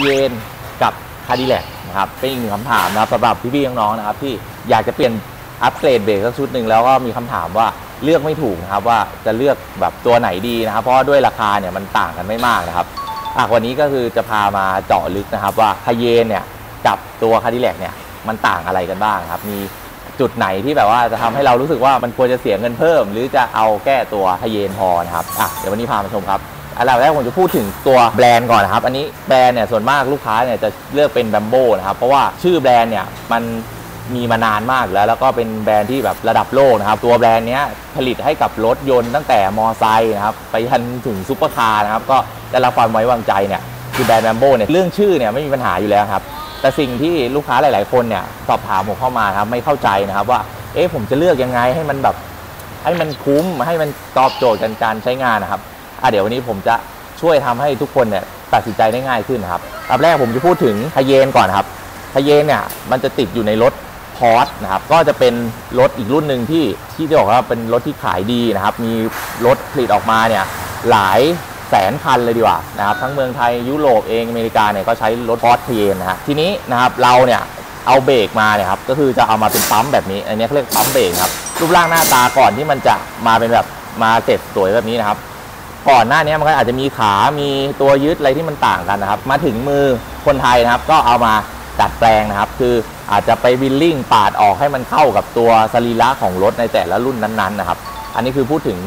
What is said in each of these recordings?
เยนกับคาดิแลกนะครับเป็นอีกหนึ่งคำถามนะครับสำหรับพี่ๆน้องๆนะครับที่อยากจะเปลี่ยนอัปเกรดเบรกสักชุดหนึ่งแล้วก็มีคำถามว่าเลือกไม่ถูกนะครับว่าจะเลือกแบบตัวไหนดีนะครับ เพราะว่าด้วยราคาเนี่ยมันต่างกันไม่มากนะครับอะวันนี้ก็คือจะพามาเจาะลึกนะครับว่าคาเยนเนี่ยกับตัวคาดิแลกเนี่ยมันต่างอะไรกันบ้างครับมีจุดไหนที่แบบว่าจะทำให้เรารู้สึกว่ามันควรจะเสียเงินเพิ่ม หรือจะเอาแก้ตัวทะเยนพอนะครับอะเดี๋ยววันนี้พามาชมครับ อันดับแรกผมจะพูดถึงตัวแบรนด์ก่อนนะครับอันนี้แบรนด์เนี่ยส่วนมากลูกค้าเนี่ยจะเลือกเป็นแบมโบนะครับเพราะว่าชื่อแบรนด์เนี่ยมันมีมานานมากแล้ว แล้วก็เป็นแบรนด์ที่แบบระดับโลกนะครับ ตัวแบรนด์เนี้ยผลิตให้กับรถยนต์ตั้งแต่มอไซค์นะครับ ไปยันถึงซุปเปอร์คาร์นะครับ ก็ได้รับความไว้วางใจเนี่ยคือแบรนด์แบมโบเนี่ยเรื่องชื่อเนี่ยไม่มีปัญหาอยู่แล้วครับ แต่สิ่งที่ลูกค้าหลาย ๆ คนเนี่ยสอบถามผมเข้ามาครับไม่เข้าใจนะครับว่าเอ๊ะผมจะเลือกยังไงให้มันแบบให้มันคุ้มให้มันตอบโจทย์กันการใช้งานนะครับ อะเดี๋ยววันนี้ผมจะช่วยทำให้ทุกคนเนี่ยตัดสินใจได้ง่ายขึ้นครับอันแรกผมจะพูดถึงทะเยนก่อนครับทะเยนเนี่ยมันจะติดอยู่ในรถพอร์นะครับก็จะเป็นรถอีกรุ่นหนึ่งที่ที่จะบอกว่าเป็นรถที่ขายดีนะครับ มีรถผลิตออกมาเนี่ยหลายแสนคันเลยดีกว่านะครับทั้งเมืองไทยยุโรปเองอเมริกาเนี่ยก็ใช้รถพอร์ตทะเยนนะฮะทีนี้นะครับเราเนี่ยเอาเบรกมาเนี่ยครับก็คือจะเอามาเป็นปั๊มแบบนี้ อันนี้เขาเรียกปั๊มเบรกครับรูปร่างหน้าตาก่อนที่มันจะมาเป็นแบบมาเสร็จสวยแบบนี้นะครับ ก่อนหน้านี้มันก็อาจจะมีขา มีตัวยึดอะไรที่มันต่างกันนะครับ มาถึงมือคนไทยนะครับก็เอามาดัดแปลงนะครับ คืออาจจะไปวิลลิ่งปาดออกให้มันเข้ากับตัวสรีระของรถในแต่ละรุ่นนั้นๆนะครับ อันนี้คือพูดถึง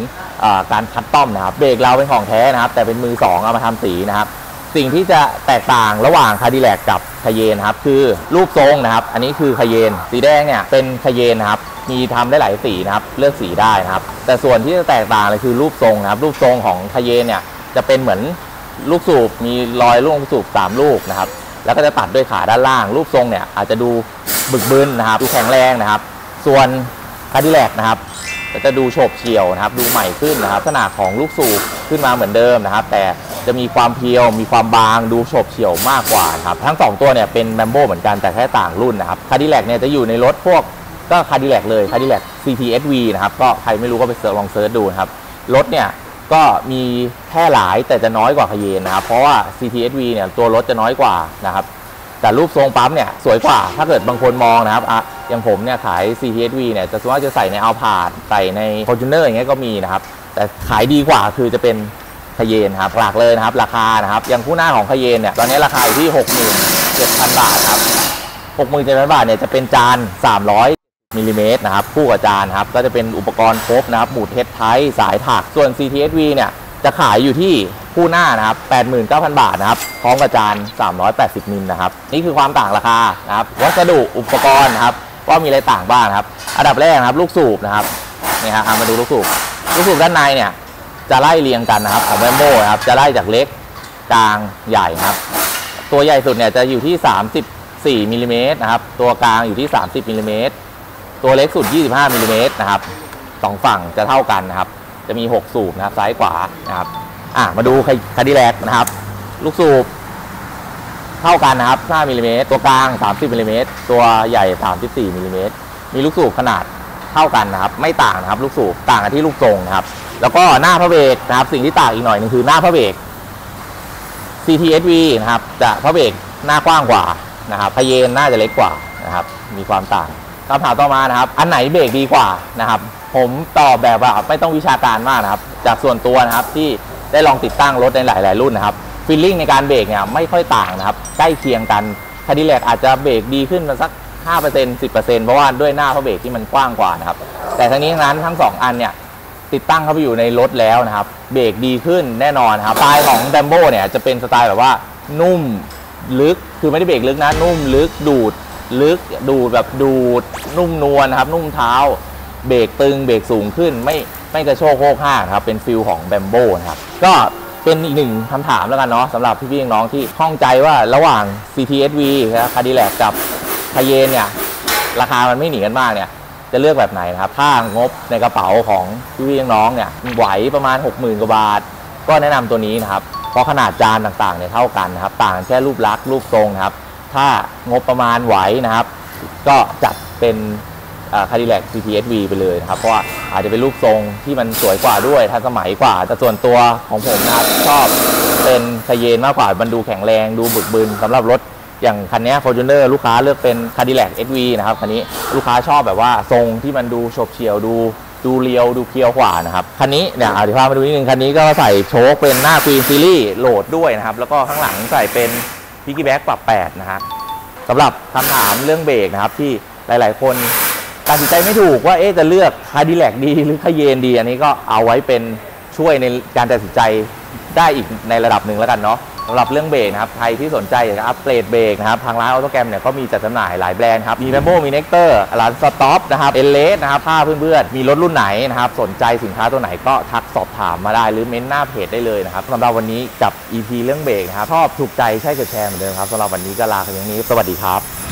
การคัดต้อมนะครับ เบรกเราเป็นของแท้นะครับ แต่เป็นมือสองเอามาทำสีนะครับ สิ่งที่จะแตกต่างระหว่างคาดิแลกกับคาเยนครับ คือรูปทรงนะครับ อันนี้คือคาเยน สีแดงเนี่ยเป็นคาเยนนะครับ มีทำได้หลายสีนะครับเลือกสีได้นะครับ แต่ส่วนที่จะแตกต่างเลยคือรูปทรงนะครับ รูปทรงของคาเยนเนี่ยจะเป็นเหมือนลูกสูบมีรอยลูกสูบสามลูกนะครับ แล้วก็จะตัดด้วยขาด้านล่าง รูปทรงเนี่ยอาจจะดูบึกบึนนะครับ ดูแข็งแรงนะครับ ส่วนคาดิแลกนะครับก็จะดูโฉบเฉี่ยวนะครับ ดูใหม่ขึ้นนะครับลักษณะของลูกสูบขึ้นมาเหมือนเดิมนะครับ แต่จะมีความเพียว มีความบาง ดูโฉบเฉี่ยวมากกว่านะครับ ทั้ง 2 ตัวเนี่ยเป็นแบมโบเหมือนกันแต่แค่ต่างรุ่นนะครับคาดิแลกเนี่ยจะอยู่ในรถพวก ก็คาดิแลกเลยคาดิแลก CTSV นะครับ ก็ใครไม่รู้ก็ไปเสิร์ชลองเสิร์ชดูนะครับ รถเนี่ยก็มีแค่หลายแต่จะน้อยกว่าคาเยนนะครับ เพราะว่า CTSV เนี่ยตัวรถจะน้อยกว่านะครับ แต่รูปทรงปั๊มเนี่ยสวยกว่า ถ้าเกิดบางคนมองนะครับอะอย่างผมเนี่ยขาย CTSV เนี่ยจะส่วนมากจะใส่ในเอาพาดใส่ใน Fortuner อย่างเงี้ยก็มีนะครับ แต่ขายดีกว่าคือจะเป็นคาเยนครับหลักเลยนะครับ ราคานะครับ อย่างคู่หน้าของคาเยนเนี่ยตอนนี้ราคาอยู่ที่ 67,000 บาทครับ 67,000 บาทเนี่ยจะเป็นจาน 300 มิลลิเมตรนะครับคู่กับจานครับก็จะเป็นอุปกรณ์ครบนะครับหมุดเฮดไทสายถักส่วน CTSV เนี่ยจะขายอยู่ที่คู่หน้านะครับ 89,000 บาทนะครับ พร้อมกับจาน 380 มิลนะครับ นี่คือความต่างราคานะครับ วัสดุอุปกรณ์นะครับ ว่ามีอะไรต่างบ้างครับ อันดับแรกนะครับ ลูกสูบนะครับนี่ฮะมาดูลูกสูบ ลูกสูบด้านในเนี่ย จะไล่เรียงกันนะครับ ของแบมโบนะครับ จะไล่จากเล็กกลางใหญ่ครับ ตัวใหญ่สุดเนี่ยจะอยู่ที่ 34มิลลิเมตรนะครับ ตัวกลางอยู่ที่ 30มิลลิเมตร ตัวเล็กสุด 25มิลลิเมตรนะครับสองฝั่งจะเท่ากันนะครับ จะมี 6 สูบนะครับ ซ้ายขวานะครับ อะมาดูคาดิแลกนะครับ ลูกสูบ เท่ากันนะครับ5มิลลิเมตรตัวกลาง 30มิลลิเมตรตัวใหญ่ 34มิลลิเมตรมีลูกสูบขนาดเท่ากันนะครับ ไม่ต่างนะครับ ลูกสูบต่างกันที่ลูกทรงนะครับ แล้วก็หน้าพระเบรกนะครับ สิ่งที่ต่างอีกหน่อยหนึงคือหน้าพระเบรก CTSV นะครับ จะพระเบรกหน้ากว้างกว่านะครับพเยนน่าจะเล็กกว่านะครับ มีความต่าง คำถามต่อมานะครับ อันไหนเบรกดีกว่านะครับ ผมตอบแบบว่าไม่ต้องวิชาการมากนะครับ จากส่วนตัวนะครับที่ได้ลองติดตั้งรถในหลาย ๆ รุ่นนะครับฟีลลิ่งในการเบรกเนี่ยไม่ค่อยต่างนะครับ ใกล้เคียงกันคาดิแลกอาจจะเบรกดีขึ้นมาสัก 5% 10%เพราะว่าด้วยหน้าพระเบรกที่มันกว้างกว่านะครับ แต่ทั้งนี้ทั้งนั้นทั้งสองอันเนี่ยติดตั้งเข้าไปอยู่ในรถแล้วนะครับ เบรกดีขึ้นแน่นอนครับ สไตล์ของแ a มโบเนี่ยจะเป็นสไตล์แบบว่านุ่มลึก คือไม่ได้เบรกลึกนะ นุ่มลึกดูด ลึกดูดแบบดูดนุ่มนวลนะครับ นุ่มเท้า เบรกตึงเบรกสูงขึ้น ไม่ไม่กระโชกโคกห้างครับ เป็นฟิลของแ a มโบนะครับ ก็เป็นอีกหนึ่งคำถามแล้วกันเนาะสำหรับพี่ๆน้องที่ข้องใจว่าระหว่าง CTSV นะครับคาดิแลกกับคาเยนเนี่ยราคามันไม่หนีกันมากเนี่ยจะเลือกแบบไหนนะครับ ถ้างบในกระเป๋าของพี่ๆน้องเนี่ยไหวประมาณ 60,000กว่าบาท ก็แนะนำตัวนี้นะครับ เพราะขนาดจานต่างๆเนี่ยเท่ากันนะครับ ต่างแค่รูปลักษณ์รูปทรงนะครับ ถ้างบประมาณไหวนะครับ ก็จัดเป็นคาดิแลก CTSV ไปเลยนะครับ เพราะว่าอาจจะเป็นรูปทรงที่มันสวยกว่าด้วยทันสมัยกว่า แต่ส่วนตัวของผมนะครับชอบเป็นคาเยนมากกว่า มันดูแข็งแรงดูบึกบึนสำหรับรถอย่างคันนี้ Fortuner ลูกค้าเลือกเป็น Cadillac XV นะครับคันนี้ลูกค้าชอบแบบว่าทรงที่มันดูโฉบเฉี่ยวดูดูเรียวดูเพียวกว่านะครับคันนี้เนี่ยเอาเดี๋ยวพามาดูนิดนึงคันนี้ก็ใส่โชคเป็นหน้า Queen Series โหลดด้วยนะครับ แล้วก็ข้างหลังใส่เป็น Piggyback ปรับ 8 นะฮะสำหรับคำถามเรื่องเบรกนะครับ ที่หลาย ๆ คนตัดสินใจไม่ถูกว่าเอ๊จะเลือกคาดิแลกดีหรือคาเยนดี อันนี้ก็เอาไว้เป็นช่วยในการตัดสินใจได้อีกในระดับหนึ่งแล้วกันเนาะ สำหรับเรื่องเบรกนะครับใครที่สนใจอยากจะอัปเกรดเบรกนะครับทางร้านออโตแกรมเนี่ยก็มีจัดจำหน่ายหลายแบรนด์ครับมีแบมโบมีเน็กเตอร์ร้านสต็อปนะครับเอเลสนะครับถ้าเพื่อนๆมีรถรุ่นไหนนะครับสนใจสินค้าตัวไหนก็ทักสอบถามมาได้หรือเม้นหน้าเพจได้เลยนะครับสำหรับวันนี้กับ EP เรื่องเบรกนะครับชอบถูกใจใช่กดแชร์เหมือนเดิมครับสำหรับวันนี้ก็ลากันอย่างนี้ สวัสดีครับ